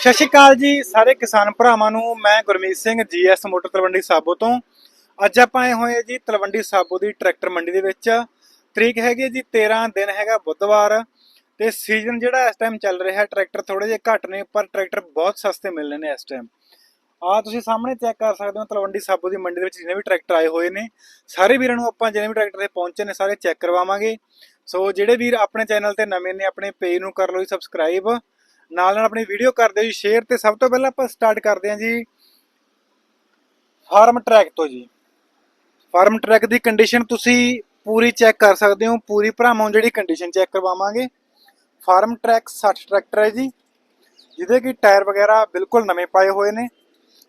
ਸਤਿ ਸ਼੍ਰੀ ਅਕਾਲ ਜੀ, ਸਾਰੇ ਕਿਸਾਨ ਭਰਾਵਾਂ ਨੂੰ, ਮੈਂ ਗੁਰਮੀਤ ਸਿੰਘ, ਜੀਐਸ ਮੋਟਰ ਤਲਵੰਡੀ ਸਾਬੋ ਤੋਂ। ਅੱਜ ਆਪਾਂ ਆਏ ਹੋਏ ਹਾਂ ਜੀ ਤਲਵੰਡੀ ਸਾਬੋ ਦੀ ਟਰੈਕਟਰ ਮੰਡੀ ਦੇ ਵਿੱਚ। ਤਰੀਕ ਹੈਗੀ ਹੈ ਜੀ 13 ਦਿਨ ਹੈਗਾ ਬੁੱਧਵਾਰ। ਤੇ ਸੀਜ਼ਨ ਜਿਹੜਾ ਇਸ ਟਾਈਮ ਚੱਲ ਰਿਹਾ, ਟਰੈਕਟਰ ਥੋੜੇ ਜਿਹੇ ਘੱਟ ਨੇ, ਪਰ ਟਰੈਕਟਰ ਬਹੁਤ ਸਸਤੇ ਮਿਲ ਰਹੇ ਨੇ ਇਸ ਟਾਈਮ ਆ ਤੁਸੀਂ ਸਾਹਮਣੇ ਚੈੱਕ ਕਰ ਸਕਦੇ ਹੋ, ਤਲਵੰਡੀ ਸਾਬੋ ਦੀ ਮੰਡੀ ਦੇ ਵਿੱਚ ਜਿੰਨੇ ਵੀ ਟਰੈਕਟਰ ਆਏ ਹੋਏ ਨੇ, ਸਾਰੇ ਵੀਰਾਂ ਨੂੰ ਆਪਾਂ ਜਿੰਨੇ ਵੀ ਟਰੈਕਟਰ ਤੇ ਪਹੁੰਚੇ ਨੇ, ਸਾਰੇ ਚੈੱਕ ਕਰਵਾਵਾਂਗੇ। ਸੋ ਜਿਹੜੇ ਵੀਰ ਆਪਣੇ ਚੈਨਲ ਤੇ ਨਵੇਂ ਨੇ, ਆਪਣੇ ਪੇਜ ਨੂੰ ਕਰ ਲਓ ਜੀ ਸਬਸਕ੍ਰਾਈਬ ਨਾਲ ਨਾਲ ਆਪਣੀ ਵੀਡੀਓ ਕਰ ਦਿਓ ਜੀ। ਸ਼ੇਅਰ ਤੇ ਸਭ ਤੋਂ ਪਹਿਲਾਂ ਆਪਾਂ ਸਟਾਰਟ ਕਰਦੇ ਹਾਂ ਜੀ। ਫਾਰਮ ਟਰੈਕ ਤੋਂ ਜੀ। ਫਾਰਮ ਟਰੈਕ ਦੀ ਕੰਡੀਸ਼ਨ ਤੁਸੀਂ ਪੂਰੀ ਚੈੱਕ ਕਰ ਸਕਦੇ ਹੋ। ਪੂਰੀ ਭਰਾਵਾਂ ਨੂੰ ਜਿਹੜੀ ਕੰਡੀਸ਼ਨ ਚੈੱਕ ਕਰਵਾਵਾਂਗੇ। ਫਾਰਮ ਟਰੈਕ 60 ਟਰੈਕਟਰ ਹੈ ਜੀ। ਜਿਹਦੇ ਕਿ ਟਾਇਰ ਵਗੈਰਾ ਬਿਲਕੁਲ ਨਵੇਂ ਪਾਏ ਹੋਏ ਨੇ।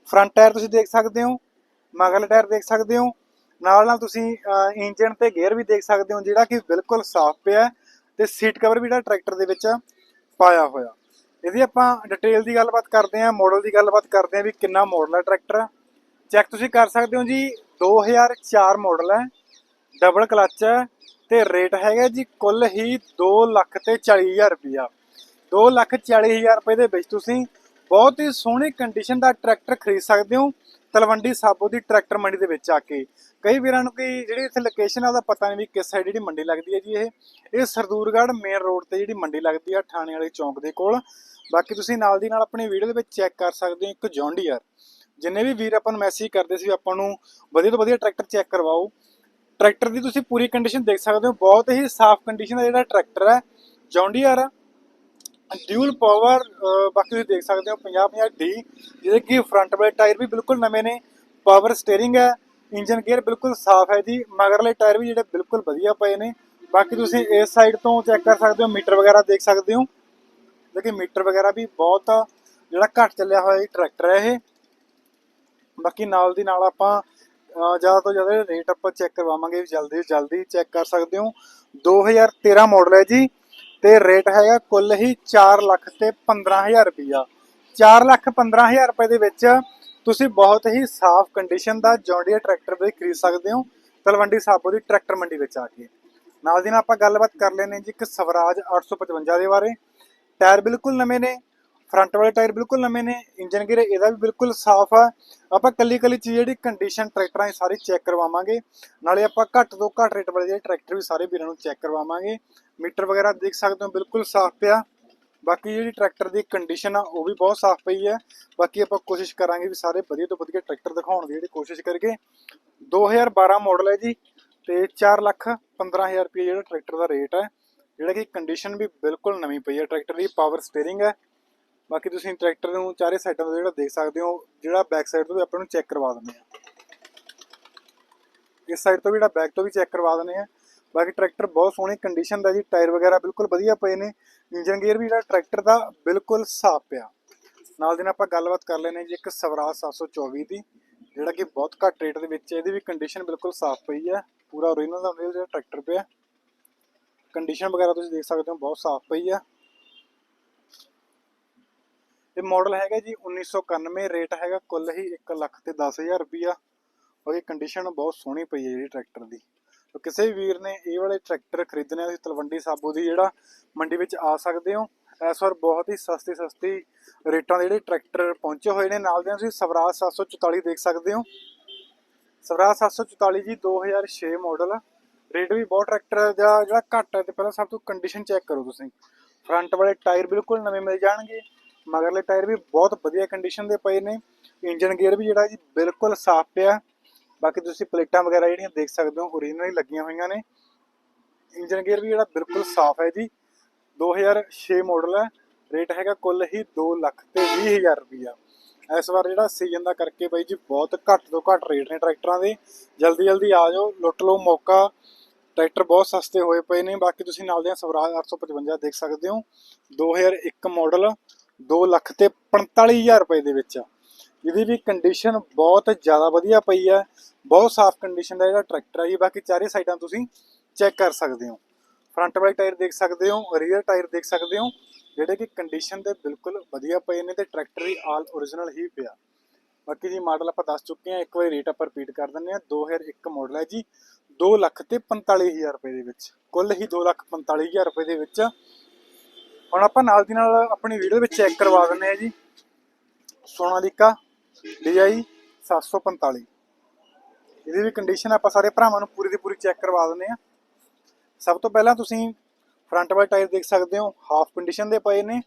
ਫਰੰਟ ਟਾਇਰ ਤੁਸੀਂ ਦੇਖ ਸਕਦੇ ਹੋ। ਮਗਲ ਟਾਇਰ ਦੇਖ ਸਕਦੇ ਹੋ। ਨਾਲ ਨਾਲ ਤੁਸੀਂ ਇੰਜਨ ਤੇ ਗੇਅਰ ਵੀ ਦੇਖ ਸਕਦੇ ਹੋ। ਜਿਹੜਾ ਕਿ ਬਿਲਕੁਲ ਸਾਫ਼ ਪਿਆ ਹੈ ਤੇ ਸੀਟ ਕਵਰ ਵੀ ਜਿਹੜਾ ਟਰੈਕਟਰ ਦੇ ਵਿੱਚ ਪਾਇਆ ਹੋਇਆ। ਇਹਦੀ ਆਪਾਂ ਡਿਟੇਲ ਦੀ ਗੱਲਬਾਤ ਕਰਦੇ ਹਾਂ ਮਾਡਲ ਦੀ ਗੱਲਬਾਤ ਕਰਦੇ ਹਾਂ ਵੀ ਕਿੰਨਾ ਮਾਡਲ ਹੈ ਟਰੈਕਟਰ ਚੈੱਕ ਤੁਸੀਂ ਕਰ ਸਕਦੇ ਹੋ ਜੀ 2004 ਮਾਡਲ ਹੈ ਡਬਲ ਕਲਚ ਹੈ ਤੇ ਰੇਟ ਹੈਗਾ ਜੀ ਕੁੱਲ ਹੀ 2 ਲੱਖ ਤੇ 40000 ਰੁਪਇਆ। 2 ਲੱਖ 40000 ਰੁਪਏ ਦੇ ਵਿੱਚ ਤੁਸੀਂ ਬਹੁਤ ਹੀ ਸੋਹਣੀ ਕੰਡੀਸ਼ਨ ਦਾ ਟਰੈਕਟਰ ਖਰੀਦ ਸਕਦੇ ਹੋ, ਤਲਵੰਡੀ ਸਾਬੋ ਦੀ ਟਰੈਕਟਰ ਮੰਡੀ ਦੇ ਵਿੱਚ ਆ ਕੇ। ਕਈ ਵੀਰਾਂ ਨੂੰ ਕਿ ਜਿਹੜੀ ਇੱਥੇ ਲੋਕੇਸ਼ਨ ਆ, ਉਹਦਾ ਪਤਾ ਨਹੀਂ ਵੀ ਕਿਸ ਸਾਈਡ ਜਿਹੜੀ ਮੰਡੀ ਲੱਗਦੀ ਹੈ ਜੀ ਇਹ। ਇਹ ਸਰਦੂਰਗੜ੍ਹ ਮੇਨ ਰੋਡ ਤੇ ਜਿਹੜੀ ਮੰਡੀ ਲੱਗਦੀ ਆ ਥਾਣੇ ਵਾਲੇ ਚੌਂਕ ਦੇ ਕੋਲ। ਬਾਕੀ ਤੁਸੀਂ ਨਾਲ ਦੀ ਨਾਲ ਆਪਣੀ ਵੀਡੀਓ ਦੇ ਵਿੱਚ ਚੈੱਕ ਕਰ ਸਕਦੇ ਹੋ ਇੱਕ ਜੌਂਡੀਅਰ ਜਿੰਨੇ ਵੀ ਵੀਰ ਆਪਾਂ ਨੂੰ ਮੈਸੇਜ ਕਰਦੇ ਸੀ ਵੀ ਆਪਾਂ ਨੂੰ ਵਧੀਆ ਤੋਂ ਵਧੀਆ ਟਰੈਕਟਰ ਚੈੱਕ ਕਰਵਾਓ। ਟਰੈਕਟਰ ਦੀ ਤੁਸੀਂ ਪੂਰੀ ਕੰਡੀਸ਼ਨ ਦੇਖ ਸਕਦੇ ਹੋ। ਬਹੁਤ ਹੀ ਸਾਫ਼ ਕੰਡੀਸ਼ਨ ਦਾ ਜਿਹੜਾ ਟਰੈਕਟਰ ਹੈ ਜੌਂਡੀਅਰ ਡਿਊਲ ਪਾਵਰ ਬਾਕੀ ਤੁਸੀਂ ਦੇਖ ਸਕਦੇ ਹੋ 50 50 ਡੀ ਜਿਹਦੇ ਕਿ ਫਰੰਟ ਵਾਲੇ ਟਾਇਰ ਵੀ ਬਿਲਕੁਲ ਨਵੇਂ ਨੇ। ਪਾਵਰ ਸਟੀਅਰਿੰਗ ਹੈ ਇੰਜਨ ਗੇਅਰ ਬਿਲਕੁਲ ਸਾਫ਼ ਹੈ ਜੀ। ਮਗਰਲੇ ਟਾਇਰ ਵੀ ਜਿਹੜੇ ਬਿਲਕੁਲ ਵਧੀਆ ਪਏ ਨੇ। ਬਾਕੀ ਤੁਸੀਂ ਇਸ ਸਾਈਡ ਤੋਂ ਚੈੱਕ ਕਰ ਸਕਦੇ ਹੋ, ਮੀਟਰ ਵਗੈਰਾ ਦੇਖ ਸਕਦੇ ਹੋ। ਦੇਖੀ ਮੀਟਰ ਵਗੈਰਾ ਵੀ ਬਹੁਤ ਜਿਹੜਾ ਘੱਟ ਚੱਲਿਆ ਹੋਇਆ ਟਰੈਕਟਰ ਹੈ ਇਹ। ਬਾਕੀ ਨਾਲ ਦੀ ਨਾਲ ਆਪਾਂ ਜ਼ਿਆਦਾ ਤੋਂ ਜ਼ਿਆਦਾ ਰੇਟ ਆਪਾਂ ਚੈੱਕ ਕਰਵਾਵਾਂਗੇ ਜਲਦੀ ਜਲਦੀ ਚੈੱਕ ਕਰ ਸਕਦੇ ਹੋ। 2013 ਮਾਡਲ ਹੈ ਜੀ, ਤੇ ਰੇਟ ਹੈਗਾ ਕੁੱਲ ਹੀ 4 ਲੱਖ ਤੇ 15000 ਰੁਪਇਆ 4 ਲੱਖ 15000 ਰੁਪਏ ਦੇ ਵਿੱਚ ਤੁਸੀਂ ਬਹੁਤ ਹੀ ਸਾਫ਼ ਕੰਡੀਸ਼ਨ ਦਾ ਜੌਂਡੀਆ ਟਰੈਕਟਰ ਵੀ ਖਰੀਦ ਸਕਦੇ ਹੋ, ਤਲਵੰਡੀ ਸਾਬੋ ਦੀ ਟਰੈਕਟਰ ਮੰਡੀ ਵਿੱਚ ਆ ਕੇ। ਨਾਲ ਦੀ ਨਾਲ ਆਪਾਂ ਗੱਲਬਾਤ ਕਰ ਲੈਨੇ ਜੀ ਇੱਕ ਸਵਰਾਜ 855 ਦੇ ਬਾਰੇ। ਟਾਇਰ ਬਿਲਕੁਲ ਨਵੇਂ ਨੇ ਫਰੰਟ ਵਾਲੇ ਟਾਇਰ ਬਿਲਕੁਲ ਨਵੇਂ ਨੇ ਇੰਜਨ ਗੇਅਰ ਇਹਦਾ ਵੀ ਬਿਲਕੁਲ ਸਾਫ਼ ਆ। ਆਪਾਂ ਕੱਲੀ ਕੱਲੀ ਚੀਜ਼ ਜਿਹੜੀ ਕੰਡੀਸ਼ਨ ਟਰੈਕਟਰਾਂ ਦੀ ਸਾਰੀ ਚੈੱਕ ਕਰਵਾਵਾਂਗੇ। ਨਾਲੇ ਆਪਾਂ ਘੱਟ ਤੋਂ ਘੱਟ ਰੇਟ ਵਾਲੇ ਜਿਹੜੇ ਟਰੈਕਟਰ ਵੀ ਸਾਰੇ ਵੀਰਾਂ ਨੂੰ ਚੈੱਕ ਕਰਵਾਵਾਂਗੇ। ਮੀਟਰ ਵਗੈਰਾ ਦੇਖ ਸਕਦੇ ਹੋ, ਬਿਲਕੁਲ ਸਾਫ਼ ਪਿਆ। ਬਾਕੀ ਜਿਹੜੀ ਟਰੈਕਟਰ ਦੀ ਕੰਡੀਸ਼ਨ ਆ, ਉਹ ਵੀ ਬਹੁਤ ਸਾਫ਼ ਪਈ ਹੈ ਬਾਕੀ ਆਪਾਂ ਕੋਸ਼ਿਸ਼ ਕਰਾਂਗੇ ਵੀ ਸਾਰੇ ਵਧੀਆ ਤੋਂ ਵਧੀਆ ਟਰੈਕਟਰ ਦਿਖਾਉਣ ਦੀ ਜਿਹੜੀ ਕੋਸ਼ਿਸ਼ ਕਰਕੇ 2012 ਮਾਡਲ ਹੈ ਜੀ, ਤੇ 4 ਲੱਖ 15000 ਰੁਪਏ ਜਿਹੜਾ ਟਰੈਕਟਰ ਦਾ ਰੇਟ ਹੈ ਜਿਹੜਾ ਕਿ ਕੰਡੀਸ਼ਨ ਵੀ ਬਿਲਕੁਲ ਨਵੀਂ ਪਈ ਹੈ ਟਰੈਕਟਰ ਦੀ ਪਾਵਰ ਸਟੀਅਰਿੰਗ ਹੈ। ਬਾਕੀ ਤੁਸੀਂ ਟਰੈਕਟਰ ਨੂੰ ਚਾਰੇ ਸਾਈਡਾਂ ਤੋਂ ਜਿਹੜਾ ਦੇਖ ਸਕਦੇ ਹੋ, ਜਿਹੜਾ ਬੈਕ ਸਾਈਡ ਤੋਂ ਵੀ ਆਪਾਂ ਨੂੰ ਚੈੱਕ ਕਰਵਾ ਦਿੰਦੇ ਆ ਇਸ ਸਾਈਡ ਤੋਂ ਵੀ ਜਿਹੜਾ ਬੈਕ ਤੋਂ ਵੀ ਚੈੱਕ ਕਰਵਾ ਦਿੰਦੇ ਆ ਬਾਕੀ ਟਰੈਕਟਰ ਬਹੁਤ ਸੋਹਣੀ ਕੰਡੀਸ਼ਨ ਦਾ ਜੀ ਟਾਇਰ ਵਗੈਰਾ ਬਿਲਕੁਲ ਵਧੀਆ ਪਏ ਨੇ। ਇੰਜਨ ਗੇਅਰ ਵੀ ਜਿਹੜਾ ਟਰੈਕਟਰ ਦਾ ਬਿਲਕੁਲ ਸਾਫ਼ ਪਿਆ। ਨਾਲ ਦੀ ਨਾਲ ਆਪਾਂ ਗੱਲਬਾਤ ਕਰ ਲੈਨੇ ਜੀ ਇੱਕ ਸਵਰਾਜ 724 ਦੀ, ਜਿਹੜਾ ਕਿ ਬਹੁਤ ਘੱਟ ਰੇਟ ਦੇ ਵਿੱਚ ਇਹਦੀ ਵੀ ਕੰਡੀਸ਼ਨ ਬਿਲਕੁਲ ਸਾਫ਼ ਪਈ ਹੈ। ਪੂਰਾ ਓਰੀਜਨਲ ਦਾ ਜਿਹੜਾ ਟਰੈਕਟਰ ਪਿਆ। ਕੰਡੀਸ਼ਨ ਵਗੈਰਾ ਤੁਸੀਂ ਦੇਖ ਸਕਦੇ ਹੋ, ਬਹੁਤ ਸਾਫ਼ ਪਈ ਹੈ ਇਹ ਮਾਡਲ ਹੈਗਾ ਜੀ 1991 ਰੇਟ ਹੈਗਾ, ਕੁੱਲ ਹੀ 1 ਲੱਖ ਤੇ 10000 ਰੁਪਿਆ ਉਹਦੀ ਕੰਡੀਸ਼ਨ ਬਹੁਤ ਸੋਹਣੀ ਪਈ ਹੈ ਜਿਹੜੀ ਟਰੈਕਟਰ ਦੀ। ਤਾਂ ਕਿਸੇ ਵੀ ਵੀਰ ਨੇ ਇਹ ਵਾਲੇ ਟਰੈਕਟਰ ਖਰੀਦਣੇ ਆ, ਤੁਸੀਂ ਤਲਵੰਡੀ ਸਾਬੋ ਦੀ ਜਿਹੜਾ ਮੰਡੀ ਵਿੱਚ ਆ ਸਕਦੇ ਹੋ। ਇਸ ਵਾਰ ਬਹੁਤ ਹੀ ਸਸਤੀ ਸਸਤੀ ਰੇਟਾਂ ਦੇ ਜਿਹੜੇ ਟਰੈਕਟਰ ਪਹੁੰਚੇ ਹੋਏ ਨੇ, ਨਾਲ ਦੇ ਤੁਸੀਂ ਸਵਰਾਜ 744 ਦੇਖ ਸਕਦੇ ਹੋ। ਸਵਰਾਜ 744 ਜੀ 2006 ਮਾਡਲ ਰੇਟ ਵੀ ਬਹੁਤ ਟਰੈਕਟਰ ਦਾ ਜਿਹੜਾ ਘੱਟ ਹੈ ਤੇ ਪਹਿਲਾਂ ਸਭ ਤੋਂ ਕੰਡੀਸ਼ਨ ਚੈੱਕ ਕਰੋ ਤੁਸੀਂ। ਫਰੰਟ ਵਾਲੇ ਟਾਇਰ ਬਿਲਕੁਲ ਨਵੇਂ ਮਿਲ ਜਾਣਗੇ, ਮਗਰਲੇ ਟਾਇਰ ਵੀ ਬਹੁਤ ਵਧੀਆ ਕੰਡੀਸ਼ਨ ਦੇ ਪਏ ਨੇ। ਇੰਜਨ ਗੇਅਰ ਵੀ ਜਿਹੜਾ ਜੀ ਬਿਲਕੁਲ ਸਾਫ਼ ਪਿਆ। ਬਾਕੀ ਤੁਸੀਂ ਪਲੇਟਾਂ ਵਗੈਰਾ ਜਿਹੜੀਆਂ ਦੇਖ ਸਕਦੇ ਹੋ ਓਰੀਜਨਲ ਹੀ ਲੱਗੀਆਂ ਹੋਈਆਂ ਨੇ। ਇੰਜਨ ਗੇਅਰ ਵੀ ਜਿਹੜਾ ਬਿਲਕੁਲ ਸਾਫ਼ ਹੈ ਜੀ। 2006 ਮਾਡਲ ਹੈ ਰੇਟ ਹੈਗਾ ਕੁੱਲ ਹੀ 2 ਲੱਖ ਤੇ 20000 ਰੁਪਇਆ ਇਸ ਵਾਰ ਜਿਹੜਾ ਸੀਜ਼ਨ ਦਾ ਕਰਕੇ ਬਾਈ ਜੀ, ਬਹੁਤ ਘੱਟ ਤੋਂ ਘੱਟ ਰੇਟ ਨੇ ਟਰੈਕਟਰਾਂ ਦੇ। ਜਲਦੀ ਜਲਦੀ ਆ ਜਾਓ, ਲੁੱਟ ਲਓ ਮੌਕਾ। ਟਰੈਕਟਰ ਬਹੁਤ ਸਸਤੇ ਹੋਏ ਪਏ ਨੇ। ਬਾਕੀ ਤੁਸੀਂ ਨਾਲ ਦੇ ਸਵਰਾਜ 855 ਦੇਖ ਸਕਦੇ ਹੋ। 2001 ਮਾਡਲ 2 ਲੱਖ ਤੇ 45000 ਰੁਪਏ ਦੇ ਵਿੱਚ। ਇਹਦੀ ਵੀ ਕੰਡੀਸ਼ਨ ਬਹੁਤ ਜ਼ਿਆਦਾ ਵਧੀਆ ਪਈ ਹੈ। ਬਹੁਤ ਸਾਫ਼ ਕੰਡੀਸ਼ਨ ਦਾ ਜਿਹੜਾ ਟਰੈਕਟਰ ਹੈ ਜੀ। ਬਾਕੀ ਚਾਰੇ ਸਾਈਡਾਂ ਤੁਸੀਂ ਚੈੱਕ ਕਰ ਸਕਦੇ ਹੋ। ਫਰੰਟ ਵਾਲੇ ਟਾਇਰ ਦੇਖ ਸਕਦੇ ਹੋ ਰੀਅਰ ਟਾਇਰ ਦੇਖ ਸਕਦੇ ਹੋ। ਜਿਹੜੇ ਕਿ ਕੰਡੀਸ਼ਨ ਦੇ ਬਿਲਕੁਲ ਵਧੀਆ ਪਏ ਨੇ ਤੇ ਟਰੈਕਟਰ ਵੀ ਆਲ ਓਰੀਜਨਲ ਹੀ ਪਿਆ। ਬਾਕੀ ਜੀ ਮਾਡਲ ਆਪਾਂ ਦੱਸ ਚੁੱਕੇ ਹਾਂ। ਇੱਕ ਵਾਰੀ ਰੇਟ ਆਪਾਂ ਰਿਪੀਟ ਕਰ ਦਿੰਦੇ ਹਾਂ। 2001 ਮਾਡਲ ਹੈ ਜੀ। 2 ਲੱਖ ਤੇ 45000 ਰੁਪਏ ਦੇ ਵਿੱਚ, ਕੁੱਲ ਹੀ 2 ਲੱਖ 45000 ਰੁਪਏ ਦੇ ਵਿੱਚ। ਹੁਣ ਆਪਾਂ ਨਾਲ ਦੀ ਨਾਲ ਆਪਣੀ ਵੀਡੀਓ ਵਿੱਚ ਚੈੱਕ ਕਰਵਾ ਦਿੰਦੇ ਹਾਂ ਜੀ। ਸੋਨਾਲੀਕਾ DI 745 ਇਹਦੀ ਵੀ ਕੰਡੀਸ਼ਨ ਆਪਾਂ ਸਾਰੇ ਭਰਾਵਾਂ ਨੂੰ ਪੂਰੀ ਦੀ ਪੂਰੀ ਚੈੱਕ ਕਰਵਾ ਦਿੰਦੇ ਆ ਸਭ ਤੋਂ ਪਹਿਲਾਂ ਤੁਸੀਂ ਫਰੰਟ ਵਾਲੇ ਟਾਇਰ ਦੇਖ ਸਕਦੇ ਹੋ ਹਾਫ ਕੰਡੀਸ਼ਨ ਦੇ ਪਏ ਨੇ।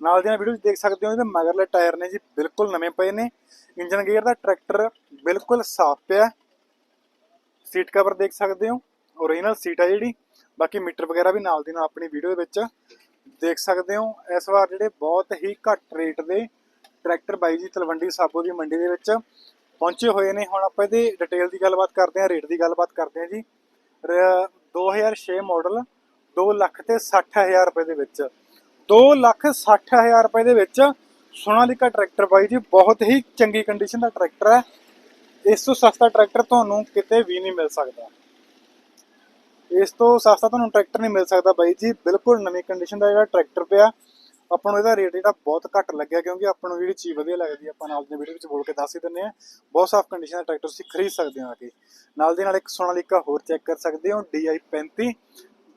ਨਾਲ ਦੀ ਨਾਲ ਵੀਡੀਓ ਵਿੱਚ ਦੇਖ ਸਕਦੇ ਹੋ, ਇਹਦੇ ਮਗਰਲੇ ਟਾਇਰ ਨੇ ਜੀ ਬਿਲਕੁਲ ਨਵੇਂ ਪਏ ਨੇ। ਇੰਜਨ ਗੇਅਰ ਦਾ ਟਰੈਕਟਰ ਬਿਲਕੁਲ ਸਾਫ਼ ਪਿਆ। ਸੀਟ ਕਵਰ ਦੇਖ ਸਕਦੇ ਹੋ। ਓਰੀਜਨਲ ਸੀਟ ਹੈ ਜਿਹੜੀ। ਬਾਕੀ ਮੀਟਰ ਵਗੈਰਾ ਵੀ ਨਾਲ ਦੀ ਨਾਲ ਆਪਣੀ ਵੀਡੀਓ ਦੇ ਵਿੱਚ ਦੇਖ ਸਕਦੇ ਹੋ। ਇਸ ਵਾਰ ਜਿਹੜੇ ਬਹੁਤ ਹੀ ਘੱਟ ਰੇਟ ਦੇ ਟਰੈਕਟਰ ਬਾਈ ਜੀ ਤਲਵੰਡੀ ਸਾਬੋ ਦੀ ਮੰਡੀ ਦੇ ਵਿੱਚ ਪਹੁੰਚੇ ਹੋਏ ਨੇ। ਹੁਣ ਆਪਾਂ ਇਹਦੇ ਡਿਟੇਲ ਦੀ ਗੱਲਬਾਤ ਕਰਦੇ ਹਾਂ ਰੇਟ ਦੀ ਗੱਲਬਾਤ ਕਰਦੇ ਹਾਂ ਜੀ। ਰ- 2006 ਮਾਡਲ 2 ਲੱਖ ਤੇ 60000 ਰੁਪਏ ਦੇ ਵਿੱਚ। 2 ਲੱਖ 60000 ਰੁਪਏ ਦੇ ਵਿੱਚ ਸੋਨਾਲੀਕਾ ਟਰੈਕਟਰ ਬਾਈ ਜੀ, ਬਹੁਤ ਹੀ ਚੰਗੀ ਕੰਡੀਸ਼ਨ ਦਾ ਟਰੈਕਟਰ ਹੈ। ਇਸ ਤੋਂ ਸਸਤਾ ਟਰੈਕਟਰ ਤੁਹਾਨੂੰ ਕਿਤੇ ਵੀ ਨਹੀਂ ਮਿਲ ਸਕਦਾ। ਇਸ ਤੋਂ ਸਸਤਾ ਤੁਹਾਨੂੰ ਟਰੈਕਟਰ ਨਹੀਂ ਮਿਲ ਸਕਦਾ ਬਾਈ ਜੀ, ਬਿਲਕੁਲ ਨਵੀਂ ਕੰਡੀਸ਼ਨ ਦਾ ਜਿਹੜਾ ਟਰੈਕਟਰ ਪਿਆ, ਆਪਾਂ ਨੂੰ ਇਹਦਾ ਰੇਟ ਜਿਹੜਾ ਬਹੁਤ ਘੱਟ ਲੱਗਿਆ ਕਿਉਂਕਿ ਆਪਾਂ ਨੂੰ ਜਿਹੜੀ ਚੀਜ਼ ਵਧੀਆ ਲੱਗਦੀ ਹੈ ਆਪਾਂ ਨਾਲ ਦੀ ਵੀਡੀਓ ਵਿੱਚ ਬੋਲ ਕੇ ਦੱਸ ਹੀ ਦਿੰਦੇ ਆ। ਬਹੁਤ ਸਾਫ਼ ਕੰਡੀਸ਼ਨ ਦਾ ਟਰੈਕਟਰ ਤੁਸੀਂ ਖਰੀਦ ਸਕਦੇ ਹੋ ਆ ਕੇ। ਨਾਲ ਦੇ ਨਾਲ ਇੱਕ ਸੋਨਾਲੀਕਾ ਹੋਰ ਚੈੱਕ ਕਰ ਸਕਦੇ ਹੋ DI 35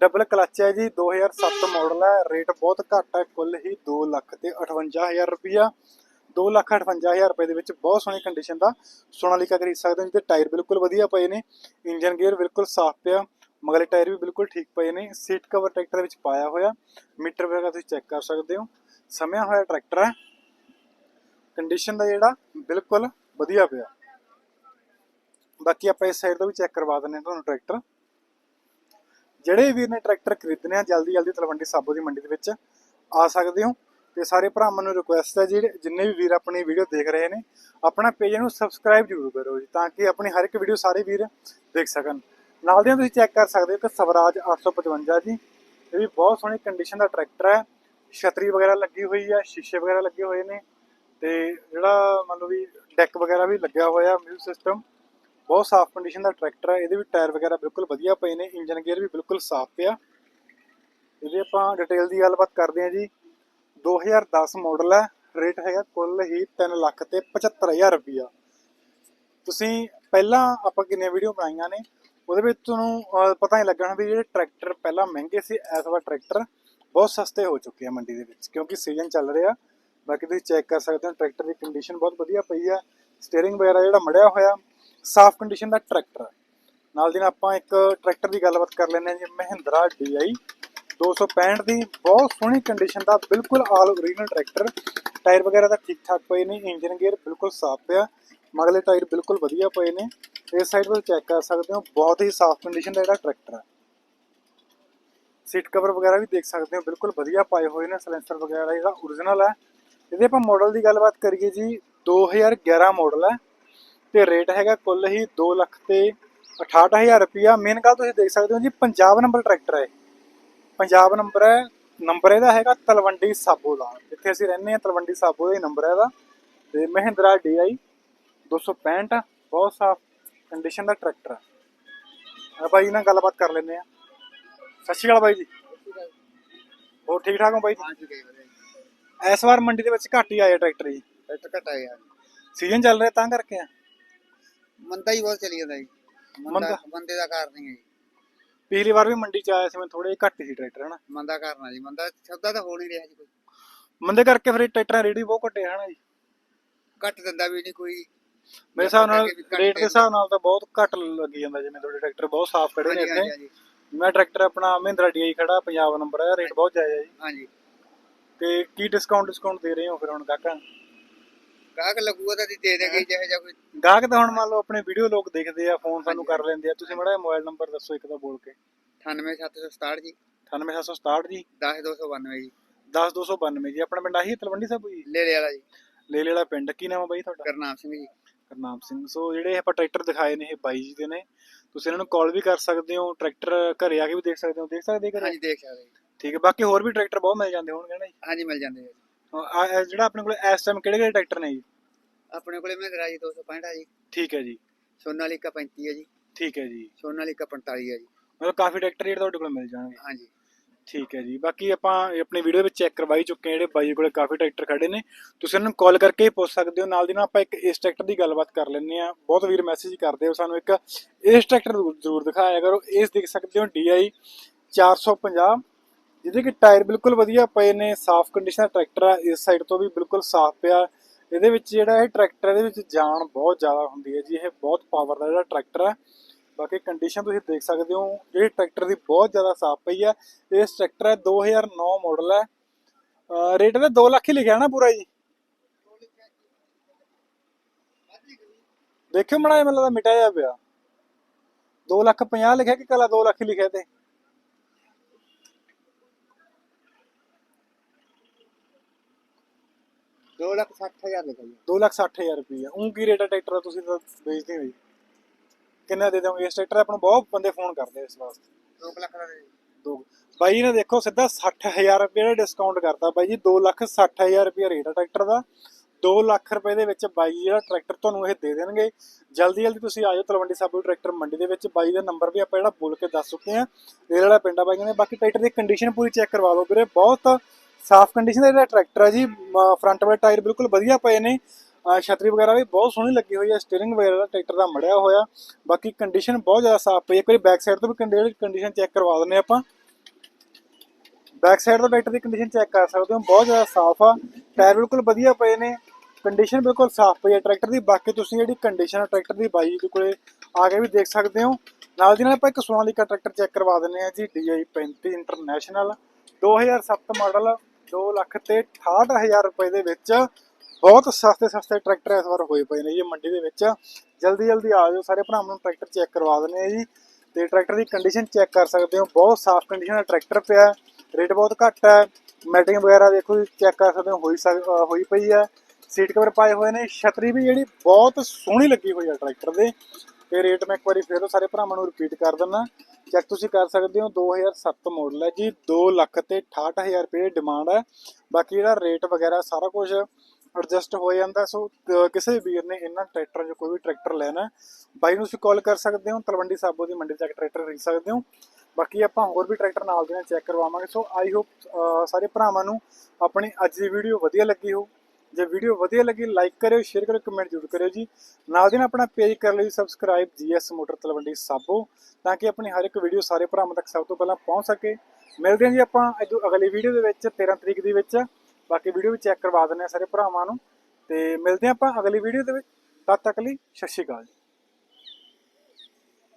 ਡਬਲ ਕਲਚ ਹੈ ਜੀ 2007 ਮਾਡਲ ਹੈ ਰੇਟ ਬਹੁਤ ਘੱਟ ਹੈ, ਕੁੱਲ ਹੀ 2 ਲੱਖ ਤੇ 58000 ਰੁਪਇਆ। 2 ਲੱਖ 58000 ਰੁਪਏ ਦੇ ਵਿੱਚ ਬਹੁਤ ਸੋਹਣੀ ਕੰਡੀਸ਼ਨ ਦਾ ਸੋਨਾਲੀਕਾ ਖਰੀਦ ਸਕਦੇ ਹੋ, ਜਿਹਦੇ ਟਾਇਰ ਬਿਲਕੁਲ ਵਧੀਆ ਪਏ ਨੇ ਇੰਜਨ ਗੇਅਰ ਬਿਲਕੁਲ ਸਾਫ਼ ਪਿਆ, ਮਗਲੇ ਟਾਇਰ ਵੀ ਬਿਲਕੁਲ ਠੀਕ ਪਏ ਨੇ ਸੀਟ ਕਵਰ ਟਰੈਕਟਰ ਦੇ ਵਿੱਚ ਪਾਇਆ ਹੋਇਆ, ਮੀਟਰ ਵਗੈਰਾ ਤੁਸੀਂ ਚੈੱਕ ਕਰ ਸਕਦੇ ਹੋ ਸਮਿਆ ਹੋਇਆ ਟਰੈਕਟਰ ਹੈ ਕੰਡੀਸ਼ਨ ਦਾ ਜਿਹੜਾ ਬਿਲਕੁਲ ਵਧੀਆ ਪਿਆ। ਬਾਕੀ ਆਪਾਂ ਇਸ ਸਾਈਡ ਤੋਂ ਵੀ ਚੈੱਕ ਕਰਵਾ ਦਿੰਦੇ ਹਾਂ ਤੁਹਾਨੂੰ ਟਰੈਕਟਰ ਜਿਹੜੇ ਵੀਰ ਨੇ ਟਰੈਕਟਰ ਖਰੀਦਣੇ ਆ ਜਲਦੀ ਜਲਦੀ ਤਲਵੰਡੀ ਸਾਬੋ ਦੀ ਮੰਡੀ ਦੇ ਵਿੱਚ ਆ ਸਕਦੇ ਹੋ। ਤੇ ਸਾਰੇ ਭਰਾਵਾਂ ਨੂੰ ਰਿਕੁਐਸਟ ਹੈ ਜਿਹੜੇ ਜਿੰਨੇ ਵੀ ਵੀਰ ਆਪਣੀ ਵੀਡੀਓ ਦੇਖ ਰਹੇ ਨੇ, ਆਪਣਾ ਪੇਜ ਨੂੰ ਸਬਸਕ੍ਰਾਈਬ ਜ਼ਰੂਰ ਕਰੋ ਜੀ, ਤਾਂ ਕਿ ਆਪਣੀ ਹਰ ਇੱਕ ਵੀਡੀਓ ਸਾਰੇ ਵੀਰ ਦੇਖ ਸਕਣ। ਨਾਲ ਦੀਆਂ ਤੁਸੀਂ ਚੈੱਕ ਕਰ ਸਕਦੇ ਹੋ ਕਿ ਸਵਰਾਜ 855 ਜੀ, ਇਹ ਵੀ ਬਹੁਤ ਸੋਹਣੀ ਕੰਡੀਸ਼ਨ ਦਾ ਟਰੈਕਟਰ ਹੈ। ਛਤਰੀ ਵਗੈਰਾ ਲੱਗੀ ਹੋਈ ਹੈ ਸ਼ੀਸ਼ੇ ਵਗੈਰਾ ਲੱਗੇ ਹੋਏ ਨੇ, ਤੇ ਜਿਹੜਾ ਮੰਨ ਲਓ ਵੀ ਡੈਕ ਵਗੈਰਾ ਵੀ ਲੱਗਿਆ ਹੋਇਆ ਮਿਊਜ਼ਿਕ ਸਿਸਟਮ ਬਹੁਤ ਸਾਫ਼ ਕੰਡੀਸ਼ਨ ਦਾ ਟਰੈਕਟਰ ਹੈ। ਇਹਦੇ ਵੀ ਟਾਇਰ ਵਗੈਰਾ ਬਿਲਕੁਲ ਵਧੀਆ ਪਏ ਨੇ ਇੰਜਨ ਗੇਅਰ ਵੀ ਬਿਲਕੁਲ ਸਾਫ਼ ਪਿਆ। ਇਹਦੇ ਆਪਾਂ ਡਿਟੇਲ ਦੀ ਗੱਲਬਾਤ ਕਰਦੇ ਹਾਂ ਜੀ। 2010 ਮਾਡਲ ਹੈ। ਰੇਟ ਹੈਗਾ ਕੁੱਲ ਹੀ 3 ਲੱਖ ਤੇ 75000 ਰੁਪਇਆ ਤੁਸੀਂ ਪਹਿਲਾਂ ਆਪਾਂ ਕਿੰਨੇ ਵੀਡੀਓ ਬਣਾਈਆਂ ਨੇ, ਉਹਦੇ ਵਿੱਚ ਤੁਹਾਨੂੰ ਪਤਾ ਹੀ ਲੱਗਣਾ ਵੀ ਜਿਹੜੇ ਟਰੈਕਟਰ ਪਹਿਲਾਂ ਮਹਿੰਗੇ ਸੀ, ਇਸ ਵਾਰ ਟਰੈਕਟਰ ਬਹੁਤ ਸਸਤੇ ਹੋ ਚੁੱਕੇ ਆ ਮੰਡੀ ਦੇ ਵਿੱਚ, ਕਿਉਂਕਿ ਸੀਜ਼ਨ ਚੱਲ ਰਿਹਾ। ਬਾਕੀ ਤੁਸੀਂ ਚੈੱਕ ਕਰ ਸਕਦੇ ਹੋ ਟਰੈਕਟਰ ਦੀ ਕੰਡੀਸ਼ਨ ਬਹੁਤ ਵਧੀਆ ਪਈ ਆ। ਸਟੀਅਰਿੰਗ ਵਗੈਰਾ ਜਿਹੜਾ ਮੜਿਆ ਹੋਇਆ, ਸਾਫ਼ ਕੰਡੀਸ਼ਨ ਦਾ ਟਰੈਕਟਰ ਨਾਲ ਦੀ ਨਾਲ ਆਪਾਂ ਇੱਕ ਟਰੈਕਟਰ ਦੀ ਗੱਲਬਾਤ ਕਰ ਲੈਂਦੇ ਹਾਂ ਜੀ ਮਹਿੰਦਰਾ DI 265 ਦੀ ਬਹੁਤ ਸੋਹਣੀ ਕੰਡੀਸ਼ਨ ਦਾ ਬਿਲਕੁਲ ਆਲ ਓਰੀਜਨਲ ਟਰੈਕਟਰ ਟਾਇਰ ਵਗੈਰਾ ਤਾਂ ਠੀਕ ਠਾਕ ਪਏ ਨੇ ਇੰਜਨ ਗੇਅਰ ਬਿਲਕੁਲ ਸਾਫ਼ ਪਿਆ। ਮਗਲੇ ਟਾਇਰ ਬਿਲਕੁਲ ਵਧੀਆ ਪਏ ਨੇ। ਇਸ ਸਾਈਡ ਤੋਂ ਚੈੱਕ ਕਰ ਸਕਦੇ ਹੋ, ਬਹੁਤ ਹੀ ਸਾਫ਼ ਕੰਡੀਸ਼ਨ ਦਾ ਜਿਹੜਾ ਟਰੈਕਟਰ ਹੈ ਸੀਟ ਕਵਰ ਵਗੈਰਾ ਵੀ ਦੇਖ ਸਕਦੇ ਹੋ, ਬਿਲਕੁਲ ਵਧੀਆ ਪਾਏ ਹੋਏ ਨੇ ਸਲੈਂਸਰ ਵਗੈਰਾ ਜਿਹੜਾ ਓਰੀਜਨਲ ਹੈ ਇਹਦੇ ਆਪਾਂ ਮਾਡਲ ਦੀ ਗੱਲਬਾਤ ਕਰੀਏ ਜੀ 2011 ਮਾਡਲ ਹੈ ਤੇ ਰੇਟ ਹੈਗਾ ਕੁੱਲ ਹੀ 2 ਲੱਖ ਤੇ 68000 ਰੁਪਇਆ। ਮੇਨ ਗੱਲ ਤੁਸੀਂ ਦੇਖ ਸਕਦੇ ਹੋ ਜੀ ਪੰਜਾਬ ਨੰਬਰ ਟਰੈਕਟਰ ਹੈ ਪੰਜਾਬ ਨੰਬਰ ਹੈ ਨੰਬਰ ਇਹਦਾ ਹੈਗਾ ਤਲਵੰਡੀ ਸਾਬੋ ਦਾ। ਜਿੱਥੇ ਅਸੀਂ ਰਹਿੰਦੇ ਹਾਂ ਤਲਵੰਡੀ ਸਾਬੋ ਦਾ ਹੀ ਨੰਬਰ ਹੈ ਇਹਦਾ। ਤੇ ਮਹਿੰਦਰਾ DI 265 ਬਹੁਤ ਸਾਫ਼ ਕੰਡੀਸ਼ਨ ਦਾ ਟਰੈਕਟਰ ਹੈ। ਆ ਬਾਈ ਨਾਲ ਗੱਲਬਾਤ ਕਰ ਲੈਂਦੇ ਆ ਸਤਿ ਸ਼੍ਰੀ ਅਕਾਲ ਬਾਈ ਜੀ। ਹੋਰ ਠੀਕ ਠਾਕ ਹੋ ਬਾਈ ਜੀ? ਇਸ ਵਾਰ ਮੰਡੀ ਦੇ ਵਿੱਚ ਘੱਟ ਹੀ ਆਇਆ ਟਰੈਕਟਰ ਜੀ। ਟਰੈਕਟਰ ਘਟਾ ਯਾਰ ਸੀਜ਼ਨ ਚੱਲ ਰਿਹਾ ਤਾਂ ਕਰਕੇ ਆ। ਮੰਦਾ ਹੀ ਬਹੁਤ ਚੱਲੀ ਜਾਂਦਾ ਜੀ। ਮੰਦਾ? ਮੰਦੇ ਦਾ ਕਾਰਨ ਹੀ ਹੈ ਜੀ। ਪਿਛਲੀ ਵਾਰ ਵੀ ਮੰਡੀ ਚ ਆਇਆ ਸੀ ਮੈਂ ਥੋੜੇ ਘੱਟ ਸੀ ਟਰੈਕਟਰ ਹਨਾ। ਮੰਦਾ ਕਾਰਨ ਜੀ ਮੰਦਾ ਸੌਦਾ ਤਾਂ ਹੋ ਨਹੀਂ ਰਿਹਾ ਜੀ ਕੋਈ। ਮੰਦੇ ਕਰਕੇ ਫਿਰ ਇਹ ਟਰੈਕਟਰਾਂ ਰੇਟ ਵੀ ਬਹੁਤ ਘਟੇ ਹਨਾ ਜੀ। ਘੱਟ ਦਿੰਦਾ ਵੀ ਨਹੀਂ ਕੋਈ। ਮੇਰੇ ਹਿਸਾਬ ਨਾਲ ਰੇਟ ਦੇ ਹਿਸਾਬ ਨਾਲ ਤਾਂ ਬਹੁਤ ਘੱਟ ਲੱਗੀ ਜਾਂਦਾ ਜਿਵੇਂ ਤੁਹਾਡੇ ਟਰੈਕਟਰ ਬਹੁਤ ਸਾਫ਼ ਖੜੇ ਨੇ ਇੱਥੇ। ਮੈਂ ਟਰੈਕਟਰ ਆਪਣਾ ਮਹਿੰਦਰਾ DI ਖੜਾ ਪੰਜਾਬ ਨੰਬਰ ਹੈ ਰੇਟ ਬਹੁਤ ਜਾਇਜ਼ ਹੈ ਜੀ। ਹਾਂਜੀ। ਤੇ ਕੀ ਡਿਸਕਾਊਂਟ ਡਿਸਕਾਊਂਟ ਦੇ ਰਹੇ ਹੋ ਫਿਰ ਹੁਣ ਗਾਹਕਾਂ? ਨੂੰ? ਗਾਹਕ ਲੱਗੂਗਾ ਤਾਂ ਅਸੀਂ ਦੇ ਦੇਗੇ ਚਾਹੇ ਜਾਂ ਕੋਈ। ਗਾਹਕ ਤਾਂ ਹੁਣ ਮੰਨ ਲਓ ਆਪਣੇ ਵੀਡੀਓ ਲੋਕ ਦੇਖਦੇ ਆ ਫੋਨ ਸਾਨੂੰ ਕਰ ਲੈਂਦੇ ਆ। ਤੁਸੀਂ ਮੜਾ ਮੋਬਾਈਲ ਨੰਬਰ ਦੱਸੋ ਇੱਕ ਦਾ ਬੋਲ ਕੇ। 98767 ਜੀ। 98767 ਜੀ? 10292 ਜੀ। 10292 ਜੀ। ਆਪਣਾ ਪਿੰਡ ਆਹੀ ਤਲਵੰਡੀ ਸਾਹਿਬ ਜੀ? ਲੈ ਲਿਆ ਵਾਲਾ ਜੀ। ਲੈ ਵਾਲਾ ਪਿੰਡ। ਕੀ ਨਾਮ ਹੈ ਬਾਈ ਤੁਹਾਡਾ? ਕਰਨਾਮ ਸਿੰਘ ਜੀ। ਕਰਨਾਮ ਸਿੰਘ। ਸੋ ਜਿਹੜੇ ਆਪਾਂ ਟਰੈਕਟਰ ਦਿਖਾਏ ਨੇ ਇਹ ਬਾਈ ਜੀ ਦੇ ਨੇ। ਤੁਸੀਂ ਇਹਨਾਂ ਨੂੰ ਕਾਲ ਵੀ ਕਰ ਸਕਦੇ ਹੋ ਟਰੈਕਟਰ ਘਰੇ ਆ ਕੇ ਵੀ ਦੇਖ ਸਕਦੇ ਹੋ। ਦੇਖ ਸਕਦੇ ਘਰੇ ਹਾਂਜੀ ਦੇਖ ਸਕਦੇ ਠੀਕ ਹੈ। ਬਾਕੀ ਹੋਰ ਵੀ ਟਰੈਕਟਰ ਬਹੁਤ ਮਿਲ ਜਾਂਦੇ ਹੋਣਗੇ ਨਾ ਜੀ? ਹਾਂਜੀ ਮਿਲ ਜਾਂਦੇ ਆ ਆ- ਜਿਹੜਾ ਆਪਣੇ ਕੋਲ ਇਸ ਟਾਈਮ ਕਿਹੜੇ ਕਿਹੜੇ ਟਰੈਕਟਰ ਨੇ ਜੀ? ਆਪਣੇ ਕੋਲੇ ਮਹਿੰਦਰਾ ਜੀ 265 ਆ ਜੀ। ਠੀਕ ਹੈ ਜੀ। ਸੋਨਾਲੀਕਾ 35 ਹੈ ਜੀ। ਠੀਕ ਹੈ ਜੀ। ਸੋਨਾਲੀਕਾ 45 ਹੈ ਜੀ। ਮਤਲਬ ਕਾਫੀ ਟਰੈਕਟਰ ਜਿਹੜੇ ਤੁਹਾਡੇ ਕੋਲ ਮਿਲ ਜਾਣਗੇ। ਹਾਂਜੀ। ਠੀਕ ਹੈ ਜੀ। ਬਾਕੀ ਆਪਾਂ ਆਪਣੀ ਵੀਡੀਓ ਵਿੱਚ ਚੈੱਕ ਕਰਵਾਈ ਚੁੱਕੇ ਹਾਂ ਜਿਹੜੇ ਬਾਈ ਕੋਲੇ ਕਾਫੀ ਟਰੈਕਟਰ ਖੜੇ ਨੇ। ਤੁਸੀਂ ਉਹਨਾਂ ਨੂੰ ਕਾਲ ਕਰਕੇ ਹੀ ਪੁੱਛ ਸਕਦੇ ਹੋ। ਨਾਲ ਦੀ ਨਾਲ ਆਪਾਂ ਇੱਕ ਇਸ ਟਰੈਕਟਰ ਦੀ ਗੱਲਬਾਤ ਕਰ ਲੈਂਦੇ ਆ ਬਹੁਤ ਵੀਰ ਮੈਸੇਜ ਕਰਦੇ ਹੋ ਸਾਨੂੰ ਇੱਕ ਇਸ ਟਰੈਕਟਰ ਜ਼ਰੂਰ- ਜ਼ਰੂਰ ਦਿਖਾਇਆ ਕਰੋ। ਇਸ ਦੇਖ ਸਕਦੇ ਹੋ DI 450 ਜਿਹਦੇ ਕਿ ਟਾਇਰ ਬਿਲਕੁਲ ਵਧੀਆ ਪਏ ਨੇ, ਸਾਫ਼ ਕੰਡੀਸ਼ਨ ਦਾ ਟਰੈਕਟਰ ਆ, ਇਸ ਸਾਈਡ ਤੋਂ ਵੀ ਬਿਲਕੁਲ ਸਾਫ਼ ਪਿਆ। ਇਹਦੇ ਵਿੱਚ ਜਿਹੜਾ ਇਹ ਟਰੈਕਟਰ ਇਹਦੇ ਵਿੱਚ ਜਾਨ ਬਹੁਤ ਜ਼ਿਆਦਾ ਹੁੰਦੀ ਹੈ ਜੀ, ਇਹ ਬਹੁਤ ਪਾਵਰ ਦਾ ਜਿਹੜਾ ਟਰੈਕਟਰ ਹੈ ਬਾਕੀ ਕੰਡੀਸ਼ਨ ਤੁਸੀਂ ਦੇਖ ਸਕਦੇ ਹੋ, ਜਿਹੜੀ ਟਰੈਕਟਰ ਦੀ ਬਹੁਤ ਜ਼ਿਆਦਾ ਸਾਫ਼ ਪਈ ਹੈ ਇਹ ਟਰੈਕਟਰ ਹੈ 2009 ਮਾਡਲ ਹੈ ਰੇਟ ਇਹਦਾ 2 ਲੱਖ ਹੀ ਲਿਖਿਆ ਨਾ ਪੂਰਾ ਜੀ। ਦੇਖਿਓ ਮੜਾ ਮੈਨੂੰ ਲੱਗਦਾ ਮਿਟਿਆ ਪਿਆ। 2 ਲੱਖ 50 ਲਿਖਿਆ ਕਿ ਕਲਾ 2 ਲੱਖ ਲਿਖਿਆ ਤੇ? ਦੋ ਲੱਖ ਸੱਠ ਹਜ਼ਾਰ ਲਿਖਿਆ ਜੀ 2 ਲੱਖ 60 ਹਜ਼ਾਰ ਰੁਪਏ ਉਹ ਕੀ ਰੇਟ ਹੈ ਟਰੈਕਟਰ ਦਾ ਤੁਸੀਂ ਤਾਂ ਵੇਚਦੇ ਹੋ ਜੀ ਕਿੰਨਾ ਦੇ ਦੋਗੇ ਇਸ ਟਰੈਕਟਰ ਆਪਾਂ ਨੂੰ ਬਹੁਤ ਬੰਦੇ ਫੋਨ ਕਰਦੇ ਆ ਇਸ ਵਾਸਤੇ। ਦੋ ਕੁ ਲੱਖ ਦਾ ਦੇ ਬਾਈ ਨੇ ਦੇਖੋ ਸਿੱਧਾ 60000 ਰੁਪਏ ਦਾ ਡਿਸਕਾਊਂਟ ਕਰਤਾ। ਬਾਈ ਜੀ 2 ਲੱਖ 60000 ਰੁਪਏ ਰੇਟ ਹੈ ਟਰੈਕਟਰ ਦਾ। 2 ਲੱਖ ਰੁਪਏ ਦੇ ਵਿੱਚ ਬਾਈ ਜਿਹੜਾ ਟਰੈਕਟਰ ਤੁਹਾਨੂੰ ਇਹ ਦੇ ਦੇਣਗੇ। ਜਲਦੀ ਜਲਦੀ ਤੁਸੀਂ ਆਜੋ ਤਲਵੰਡੀ ਸਾਬੋ ਟਰੈਕਟਰ ਮੰਡੀ ਦੇ ਵਿੱਚ। ਬਾਈ ਦਾ ਨੰਬਰ ਵੀ ਆਪਾਂ ਜਿਹੜਾ ਬੋਲ ਕੇ ਦੱਸ ਚੁੱਕੇ ਆ। ਰੇਲ ਵਾਲਾ ਪਿੰਡਾ ਬਾਈ ਨੇ ਬਾਕੀ ਟਰੈਕਟਰ ਦੀ ਕੰਡੀਸ਼ਨ ਪੂਰੀ ਚੈੱਕ ਕਰਵਾ ਲਓ ਵੀਰੇ। ਬਹੁਤ ਸਾਫ਼ ਕੰਡੀਸ਼ਨ ਦਾ ਜਿਹੜਾ ਟਰੈਕਟਰ ਆ ਜੀ ਫਰੰਟ ਵਾਲੇ ਟਾਇਰ ਬਿਲਕੁਲ ਵਧੀਆ ਪਏ ਨੇ। ਛਤਰੀ ਵਗੈਰਾ ਵੀ ਬਹੁਤ ਸੋਹਣੀ ਲੱਗੀ ਹੋਈ ਹੈ ਸਟੀਅਰਿੰਗ ਵਗੈਰਾ ਦਾ ਟਰੈਕਟਰ ਦਾ ਮੜਿਆ ਹੋਇਆ। ਬਾਕੀ ਕੰਡੀਸ਼ਨ ਬਹੁਤ ਜ਼ਿਆਦਾ ਸਾਫ਼ ਪਈ ਹੈ ਇੱਕ ਵਾਰੀ ਬੈਕ ਸਾਈਡ ਤੋਂ ਵੀ ਕੰਡੀਸ਼ਨ ਚੈੱਕ ਕਰਵਾ ਦਿੰਦੇ ਆਪਾਂ। ਬੈਕ ਸਾਈਡ ਤੋਂ ਟਰੈਕਟਰ ਦੀ ਕੰਡੀਸ਼ਨ ਚੈੱਕ ਕਰ ਸਕਦੇ ਹੋ। ਬਹੁਤ ਜ਼ਿਆਦਾ ਸਾਫ਼ ਆ। ਟਾਇਰ ਬਿਲਕੁਲ ਵਧੀਆ ਪਏ ਨੇ। ਕੰਡੀਸ਼ਨ ਬਿਲਕੁਲ ਸਾਫ਼ ਪਈ ਹੈ ਟਰੈਕਟਰ ਦੀ। ਬਾਕੀ ਤੁਸੀਂ ਜਿਹੜੀ ਕੰਡੀਸ਼ਨ ਹੈ ਟਰੈਕਟਰ ਦੀ ਬਾਈ ਦੇ ਕੋਲੇ ਆ ਕੇ ਵੀ ਦੇਖ ਸਕਦੇ ਹੋ। ਨਾਲ ਦੀ ਨਾਲ ਆਪਾਂ ਇੱਕ ਸੋਨਾਲੀਕਾ ਟਰੈਕਟਰ ਚੈੱਕ ਕਰਵਾ ਦਿੰਦੇ ਆ ਜੀ DI 35 ਇੰਟਰਨੈਸ਼ਨਲ 2007 ਮਾਡਲ 2 ਲੱਖ ਤੇ 68000 ਰੁਪਏ ਦੇ ਵਿੱਚ ਬਹੁਤ ਸਸਤੇ ਸਸਤੇ ਟਰੈਕਟਰ ਇਸ ਵਾਰ ਹੋਏ ਪਏ ਨੇ ਜੀ ਮੰਡੀ ਦੇ ਵਿੱਚ। ਜਲਦੀ ਜਲਦੀ ਆ ਜਾਓ, ਸਾਰੇ ਭਰਾਵਾਂ ਨੂੰ ਟਰੈਕਟਰ ਚੈੱਕ ਕਰਵਾ ਦਿੰਦੇ ਆ ਜੀ। ਤੇ ਟਰੈਕਟਰ ਦੀ ਕੰਡੀਸ਼ਨ ਚੈੱਕ ਕਰ ਸਕਦੇ ਹੋ। ਬਹੁਤ ਸਾਫ਼ ਕੰਡੀਸ਼ਨ ਦਾ ਟਰੈਕਟਰ ਪਿਆ ਰੇਟ ਬਹੁਤ ਘੱਟ ਹੈ। ਮੈਟਿੰਗ ਵਗੈਰਾ ਦੇਖੋ ਜੀ, ਚੈੱਕ ਕਰ ਸਕਦੇ ਹੋ, ਹੋਈ ਸਕ- ਹੋਈ ਪਈ ਹੈ। ਸੀਟ ਕਵਰ ਪਾਏ ਹੋਏ ਨੇ। ਛਤਰੀ ਵੀ ਜਿਹੜੀ ਬਹੁਤ ਸੋਹਣੀ ਲੱਗੀ ਹੋਈ ਹੈ ਟਰੈਕਟਰ ਦੇ। ਤੇ ਰੇਟ ਮੈਂ ਇੱਕ ਵਾਰੀ ਫਿਰ ਤੋਂ ਸਾਰੇ ਭਰਾਵਾਂ ਨੂੰ ਰਿਪੀਟ ਕਰ ਦਿੰਦਾ। ਚੈੱਕ ਤੁਸੀਂ ਕਰ ਸਕਦੇ ਹੋ 2007 ਮਾਡਲ ਹੈ ਜੀ 2 ਲੱਖ ਤੇ 68000 ਰੁਪਏ ਡਿਮਾਂਡ ਹੈ। ਬਾਕੀ ਜਿਹੜਾ ਰੇਟ ਵਗੈਰਾ ਸਾਰਾ ਕੁਝ ਐਡਜਸਟ ਹੋ ਜਾਂਦਾ। ਸੋ ਕਿਸੇ ਵੀਰ ਨੇ ਇਹਨਾਂ ਟਰੈਕਟਰਾਂ 'ਚ ਕੋਈ ਵੀ ਟਰੈਕਟਰ ਲੈਣਾ ਬਾਈ ਨੂੰ ਤੁਸੀਂ ਕਾਲ ਕਰ ਸਕਦੇ ਹੋ, ਤਲਵੰਡੀ ਸਾਬੋ ਦੀ ਮੰਡੀ 'ਚ ਜਾ ਕੇ ਟਰੈਕਟਰ ਖਰੀਦ ਸਕਦੇ ਹੋ। ਬਾਕੀ ਆਪਾਂ ਹੋਰ ਵੀ ਟਰੈਕਟਰ ਨਾਲ ਦੇ ਨਾਲ ਚੈੱਕ ਕਰਵਾਵਾਂਗੇ। ਸੋ ਆਈ ਹੋਪ ਸਾਰੇ ਭਰਾਵਾਂ ਨੂੰ ਆਪਣੀ ਅੱਜ ਦੀ ਵੀਡੀਓ ਵਧੀਆ ਲੱਗੀ ਹੋ ਜੇ ਵੀਡੀਓ ਵਧੀਆ ਲੱਗੀ ਲਾਈਕ ਕਰਿਓ ਸ਼ੇਅਰ ਕਰਿਓ ਕਮੈਂਟ ਜ਼ਰੂਰ ਕਰਿਓ ਜੀ। ਨਾਲ ਦੀ ਨਾਲ ਆਪਣਾ ਪੇਜ ਕਰ ਲਿਓ subscribe GS motor Talwandi Sabo ਤਾਂ ਕਿ ਆਪਣੀ ਹਰ ਇੱਕ ਵੀਡੀਓ ਸਾਰੇ ਭਰਾਵਾਂ ਤੱਕ ਸਭ ਤੋਂ ਪਹਿਲਾਂ ਪਹੁੰਚ ਸਕੇ। ਮਿਲਦੇ ਹਾਂ ਜੀ ਆਪਾਂ ਅਜੋ ਅਗਲੀ ਵੀਡੀਓ ਦੇ ਵਿੱਚ 13 ਤਰੀਕ ਦੀ ਵਿੱਚ। ਬਾਕੀ ਵੀਡੀਓ ਵੀ ਚੈੱਕ ਕਰਵਾ ਦਿੰਦੇ ਆ ਸਾਰੇ ਭਰਾਵਾਂ ਨੂੰ। ਤੇ ਮਿਲਦੇ ਹਾਂ ਆਪਾਂ ਅਗਲੀ ਵੀਡੀਓ ਦੇ ਵਿੱਚ। ਤਦ ਤੱਕ ਲਈ ਸਤਿ ਸ਼੍ਰੀ ਅਕਾਲ ਜੀ।